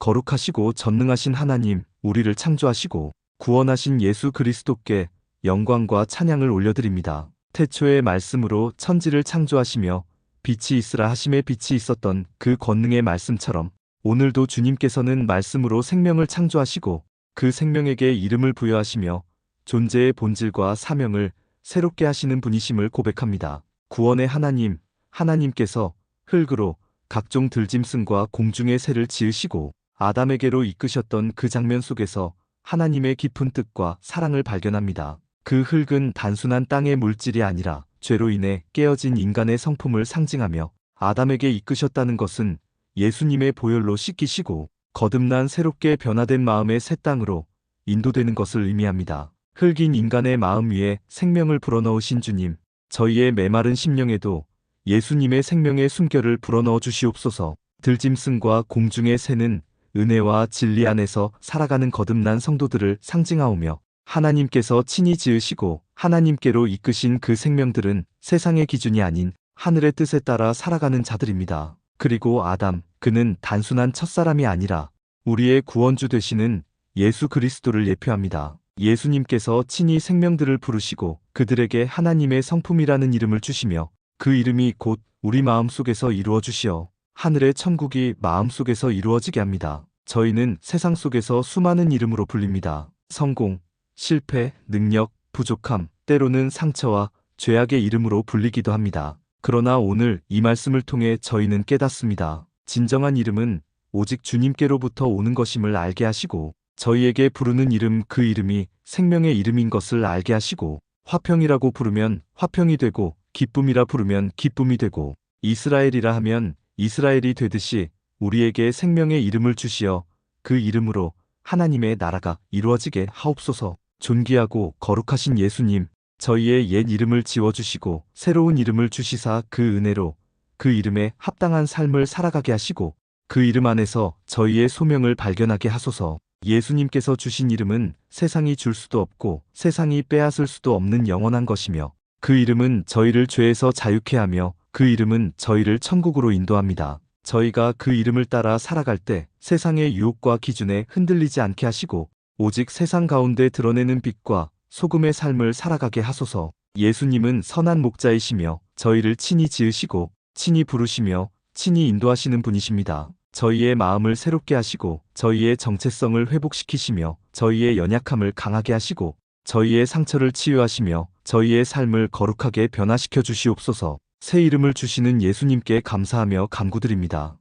거룩하시고 전능하신 하나님, 우리를 창조하시고 구원하신 예수 그리스도께 영광과 찬양을 올려드립니다. 태초의 말씀으로 천지를 창조하시며 빛이 있으라 하심에 빛이 있었던 그 권능의 말씀처럼 오늘도 주님께서는 말씀으로 생명을 창조하시고 그 생명에게 이름을 부여하시며 존재의 본질과 사명을 새롭게 하시는 분이심을 고백합니다. 구원의 하나님, 하나님께서 흙으로 각종 들짐승과 공중의 새를 지으시고 아담에게로 이끄셨던 그 장면 속에서 하나님의 깊은 뜻과 사랑을 발견합니다. 그 흙은 단순한 땅의 물질이 아니라 죄로 인해 깨어진 인간의 성품을 상징하며 아담에게 이끄셨다는 것은 예수님의 보혈로 씻기시고 거듭난 새롭게 변화된 마음의 새 땅으로 인도되는 것을 의미합니다. 흙인 인간의 마음 위에 생명을 불어넣으신 주님, 저희의 메마른 심령에도 예수님의 생명의 숨결을 불어넣어 주시옵소서. 들짐승과 공중의 새는 은혜와 진리 안에서 살아가는 거듭난 성도들을 상징하오며 하나님께서 친히 지으시고 하나님께로 이끄신 그 생명들은 세상의 기준이 아닌 하늘의 뜻에 따라 살아가는 자들입니다. 그리고 아담, 그는 단순한 첫사람이 아니라 우리의 구원주 되시는 예수 그리스도를 예표합니다. 예수님께서 친히 생명들을 부르시고 그들에게 하나님의 성품이라는 이름을 주시며 그 이름이 곧 우리 마음 속에서 이루어 주시어 하늘의 천국이 마음 속에서 이루어지게 합니다. 저희는 세상 속에서 수많은 이름으로 불립니다. 성공, 실패, 능력, 부족함, 때로는 상처와 죄악의 이름으로 불리기도 합니다. 그러나 오늘 이 말씀을 통해 저희는 깨닫습니다. 진정한 이름은 오직 주님께로부터 오는 것임을 알게 하시고 저희에게 부르는 이름 그 이름이 생명의 이름인 것을 알게 하시고 화평이라고 부르면 화평이 되고 기쁨이라 부르면 기쁨이 되고 이스라엘이라 하면 이스라엘이 되듯이 우리에게 생명의 이름을 주시어 그 이름으로 하나님의 나라가 이루어지게 하옵소서. 존귀하고 거룩하신 예수님 저희의 옛 이름을 지워주시고 새로운 이름을 주시사 그 은혜로 그 이름에 합당한 삶을 살아가게 하시고 그 이름 안에서 저희의 소명을 발견하게 하소서. 예수님께서 주신 이름은 세상이 줄 수도 없고 세상이 빼앗을 수도 없는 영원한 것이며 그 이름은 저희를 죄에서 자유케 하며 그 이름은 저희를 천국으로 인도합니다. 저희가 그 이름을 따라 살아갈 때 세상의 유혹과 기준에 흔들리지 않게 하시고 오직 세상 가운데 드러내는 빛과 소금의 삶을 살아가게 하소서. 예수님은 선한 목자이시며 저희를 친히 지으시고 친히 부르시며 친히 인도하시는 분이십니다. 저희의 마음을 새롭게 하시고 저희의 정체성을 회복시키시며 저희의 연약함을 강하게 하시고 저희의 상처를 치유하시며 저희의 삶을 거룩하게 변화시켜 주시옵소서. 새 이름을 주시는 예수님께 감사하며 감구드립니다.